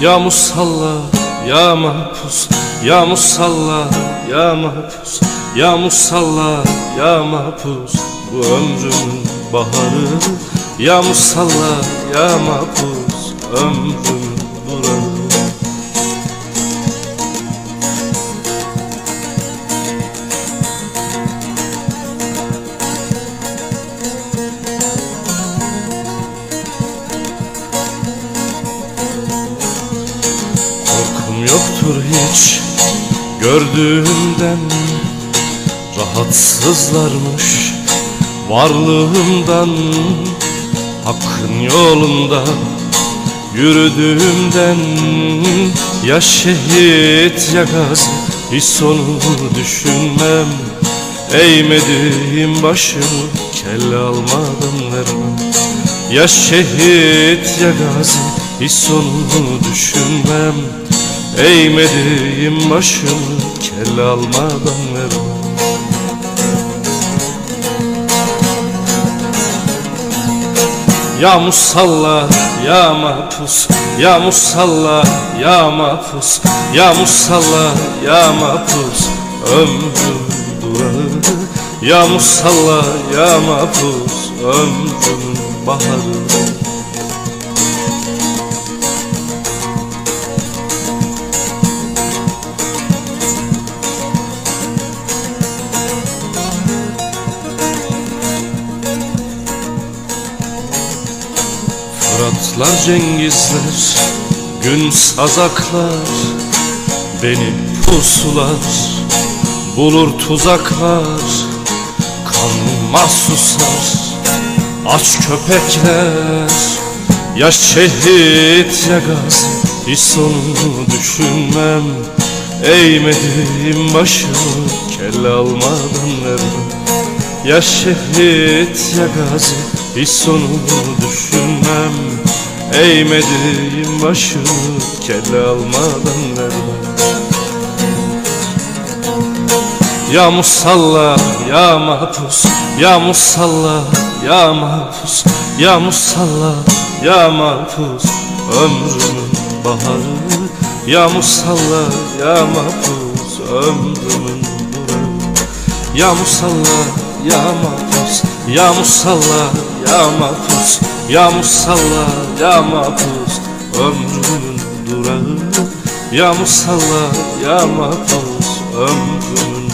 Ya musalla ya mahpus Ya musalla ya mahpus Ya musalla ya mahpus. Bu ömrümün baharı Ya musalla ya mahpus. Ömrümün yoktur hiç. Gördüğümden Rahatsızlarmış varlığımdan. Hakkın yolunda yürüdüğümden Ya şehit ya gazi hiç sonunu düşünmem. Eğmediğim başımı kelle almadan vermem Ya şehit ya gazi hiç sonunu düşünmem Eğmediğim başımı kelle almadan vermem Ya musalla ya mahpus Ya musalla ya mahpus Ya musalla ya mahpus. Ömrüm durağı Ya musalla ya mahpus. Ömrümün baharı Fıratlar Cengizler Gün sazaklar Beni pusular Bulur tuzaklar Kanıma susar Aç köpekler Ya şehit ya gazi Hiç sonunu düşünmem Eğmediğim başımı Kelle almadan vermem Ya şehit ya gazi Hiç sonunu düşünmem. Eğmediğim başımı Kelle almadan vermem. Ya musalla ya mahpus Ya musalla ya mahpus Ya musalla ya mahpus. Ömrümün baharı Ya musalla ya mahpus. Ömrümün durağı Ya musalla ya mahpus Ya musalla ya mahpus Ya musalla ya mahpus Ömrümün durağı Ya musalla ya mahpus Ömrümün